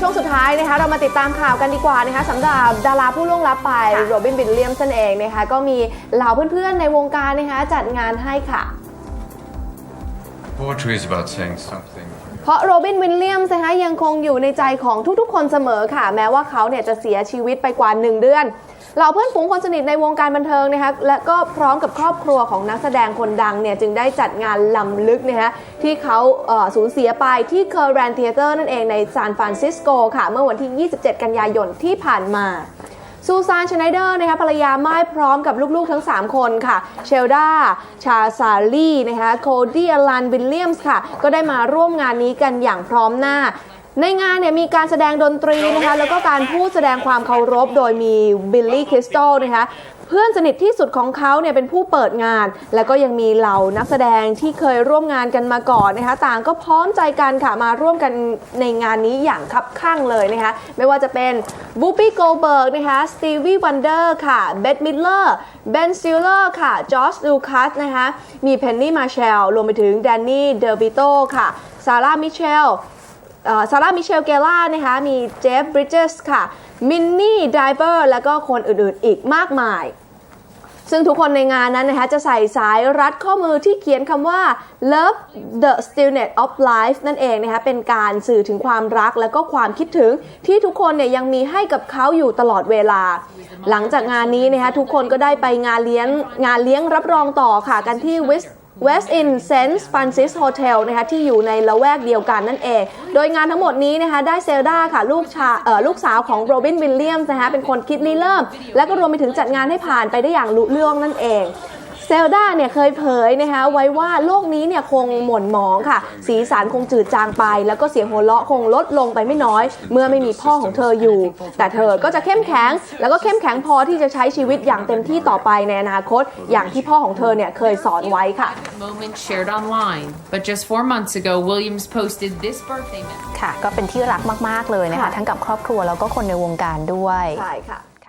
ช่วงสุดท้ายนะคะ เรามาติดตามข่าวกันดีกว่านะคะสำหรับดาราผู้ล่วงลับไปโรบินวิลเลียมส์นั่นเองนะคะ ก็มีเหล่าเพื่อนๆในวงการนะคะ จัดงานให้ค่ะ Poetry is about saying something. เพราะโรบินวิลเลียมส์นะคะยังคงอยู่ในใจของทุกๆ คนเสมอค่ะ แม้ว่าเขาเนี่ยจะเสียชีวิตไปกว่า 1 เดือน เหล่าเพื่อนฝูงคนสนิทในวงการบันเทิงนะคะและก็พร้อมกับครอบครัวของนักแสดงคนดังเนี่ยจึงได้จัดงานลำลึกนะคะที่เขาเสูญเสียไปที่เคอร์แรนเทเตอร์นั่นเองในซานฟรานซิสโกค่ะเมื่อวันที่ 27 กันยายนที่ผ่านมาซูซานชไนเดอร์นะคะภรรยาไม่พร้อมกับลูกๆทั้ง 3 คนค่ะ เชลดา ชาซาลีนะคะโคดี้อลันวิลเลียมส์ค่ะ ก็ได้มาร่วมงานนี้กันอย่างพร้อมหน้า ในงานเนี่ยมีการแสดงดนตรีนะคะแล้วก็การพูดแสดงความเคารพโดยมีบิลลี่คริสตัลนะคะเพื่อนสนิทที่สุดของเขาเนี่ยเป็นผู้เปิดงาน แล้วก็ยังมีเหล่านักแสดงที่เคยร่วมงานกันมาก่อนนะคะต่างก็พร้อมใจกันค่ะมาร่วมกันในงานนี้อย่างคับข้างเลยนะคะไม่ว่าจะเป็นบูปี้โกลเบิร์กนะคะสตีวีวันเดอร์ค่ะเบ t มิลเลอร์เบนซิลเลอร์ค่ะจอร์จลูคัสนะคะมีเพนนี่มาเชลรวมไปถึงแดนนี่เดอร์บิโตค่ะซาร่ามิเชล ซาร่ามิเชลเกล่านะคะมีเจฟบริดเจสค่ะมินนี่ไดเวอร์แล้วก็คนอื่นๆอีกมากมาย ซึ่งทุกคนในงานนั้นนะคะจะใส่สายรัดข้อมือที่เขียนคำว่า love the stillness of life นั่นเองนะคะเป็นการสื่อถึงความรักและก็ความคิดถึงที่ทุกคนเนี่ยยังมีให้กับเขาอยู่ตลอดเวลา หลังจากงานนี้นะคะทุกคนก็ได้ไปงานเลี้ยงงานเลี้ยงรับรองต่อค่ะกันที่ West West in St. Francis Hotel นะคะที่อยู่ในละแวกเดียวกันนั่นเอง โดยงานทั้งหมดนี้นะคะได้เซลดาค่ะลูกชาเอ่อลูกสาวของโรบินวิลเลียมส์นะคะเป็นคนคิดริเริ่ม และก็รวมไปถึงจัดงานให้ผ่านไปได้อย่างลุล่วงนั่นเอง เซลดาเนี่ยเคยเผยนะคะไว้ว่าโลกนี้เนี่ยคงหม่นหมองค่ะ สีสันคงจืดจางไป แล้วก็เสียงหัวเราะคงลดลงไปไม่น้อย เมื่อไม่มีพ่อของเธออยู่ แต่เธอก็จะเข้มแข็ง แล้วก็เข้มแข็งพอที่จะใช้ชีวิตอย่างเต็มที่ต่อไปในอนาคต อย่างที่พ่อของเธอเนี่ยเคยสอนไว้ค่ะ moment shared online. But just four months ago, Williams posted this birthday message. ค่ะ ก็เป็นที่รักมาก ๆ เลยนะคะค่ะทั้งกับครอบครัวแล้วก็คนในวงการด้วย ใช่ค่ะ